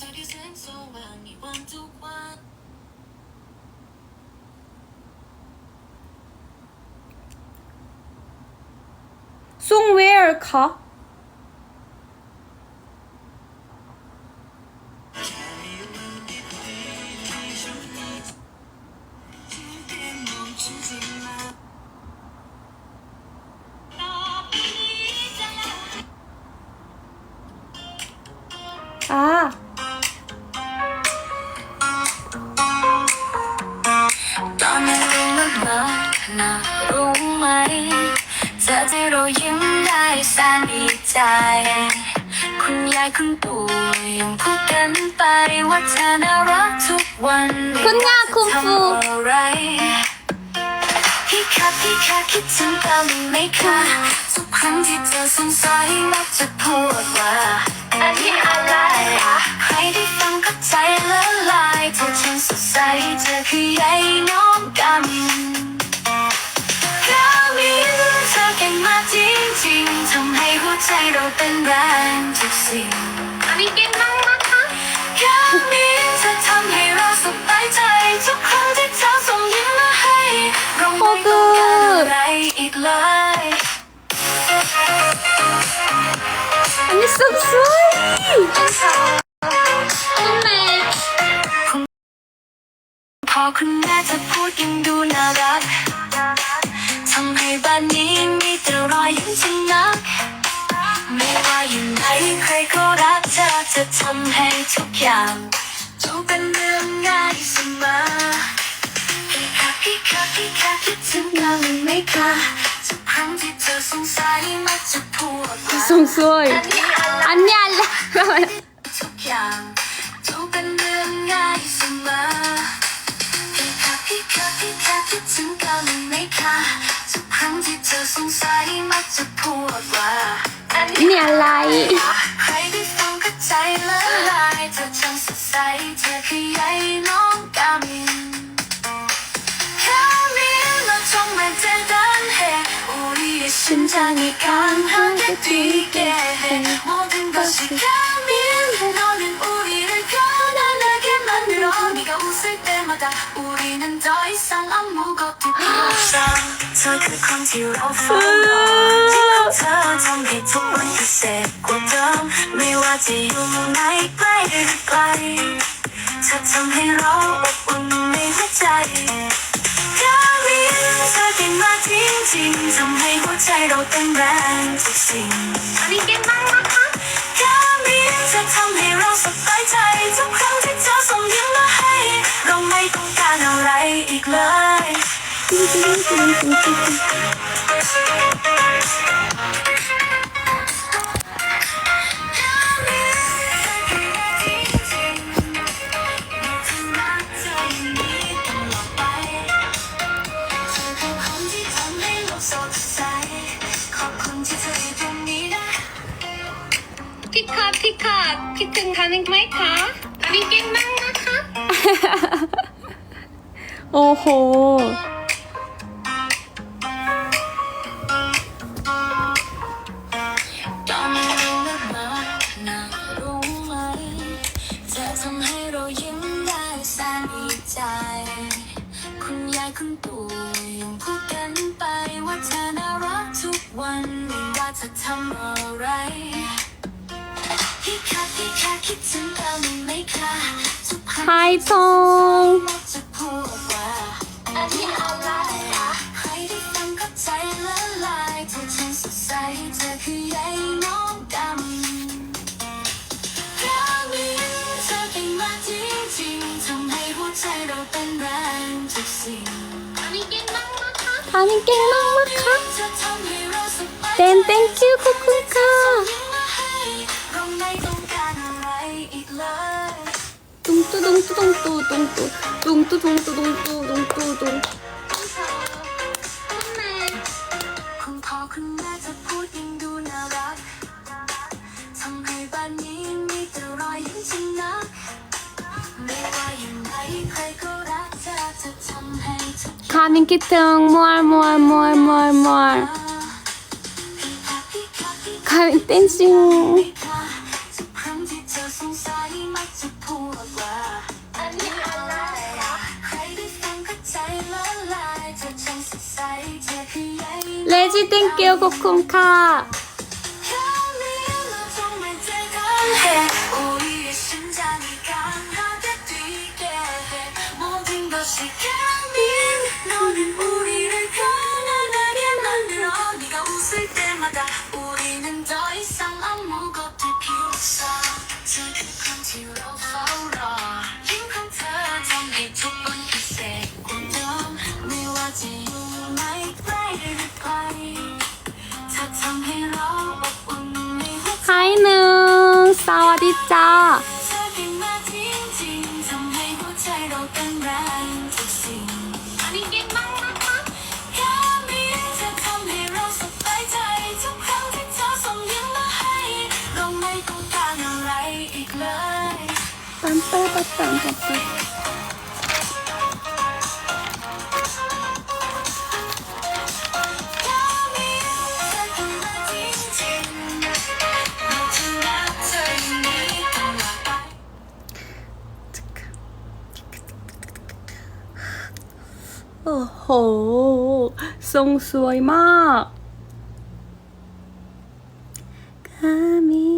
so Song นาดรู้ไหมเธอที่เรายิ้มได้แสนดีใจ คุณยายคุณปู่ยังพูดกันไปว่าเธอน่ารักทุกวันคุณย่าคุณปู่ ทำอะไรพี่คะพี่คะคิดถึงกันไหมคะทุกครั้งที่เธอสงสัยมักจะพูดว่าอันนี้อะไรอะใครได้ฟังก็ใจละลายเธอฉันสดใสเธอคือยายน้องกัน วใจเราเต้นแรงทุกสิ่งอันนี้เก่งมากนะคะกามินเธอทำให้เราสบายใจทุกครั้งที่เธอส่งยิ้มมาให้เราไม่ต้องการอะไรอีกเลยอันนี้สุดสวยพอคุณแม่จะพูดยังดูน่ารักทำให้บ้านนี้มีแต่รอยยิ้มจริงนัก ไม่ว่าอยู่ไหนใครก็รักเธอจะทำให้ทุกอย่างจงเป็นเรื่องง่ายเสมอพี่คะพี่คะพี่คะคิดถึงกันไหมคะทุกครั้งที่เธอสงสัยมักจะพูดว่าสุดสวยอันนี้อะไรอันนี้อะไรทุกอย่างจงเป็นเรื่องง่ายเสมอพี่คะพี่คะพี่คะคิดถึงกันไหมคะทุกครั้งที่เธอสงสัยมักจะพูดว่าอั นี่อะไร 심장이 강하게 뛰게 해. 모든 것이 가민해 너는 우리를 편안하게 만들어. 네가 웃을 때마다 우리는 더 이상 아무것도 เธอคือคนที่เราเฝ้ารอเธอทำให้ทุกวันพิเศษกว่าเดิมไม่ว่าจะอยู่ไหนใกล้หรือไกลเธอทำให้เราอบอุ่นในหัวใจแค่มีเธอเก่งมาจริงๆทำให้หัวใจเราเต้นแรงทุกสิ่งแค่มีเธอทำให้เราสบายใจทุกครั้งที่เธอส่งยิ้มมาให้ เราไม่ต้องการอะไรอีกเลย พี่คะพี่คะคิดถึงกันไหมคะอันนี้เก่งมากนะคะ โอ้โห จะทำอะไรพี่คะพี่คะคิดถึงกันไหมคะทุกครั้งไฮทองมักจะพูดว่าอันนี้อะไรอะใครได้ฟังก็ใจละลายเธอช่างสดใสเธอคือใยน้องดำกามินเธอเก่งมากจริงๆทำให้หัวใจเราเต้นแรงทุกสิ่งอันนี้เก่งมากนะคะอันนี้เก่งมากมากๆค่ะ เต้น thank you ขอบคุณค่ะเราไม่ต้องกาตุ้งตุ้งตุ้งตุ้งตุ้งตุ้งตุ้งตุ้งตุ้งตุ้งตุ้งตุ้งตุ้งคุณพ่อคุณงดูำนิยมกี่ตัก coming คิดถึง more more more more more 开电视。Let's thank you, Kokonka. จ้าปั๊มเตอร์ปั๊มปั๊มปั๊ม ทรงสวยมาก髪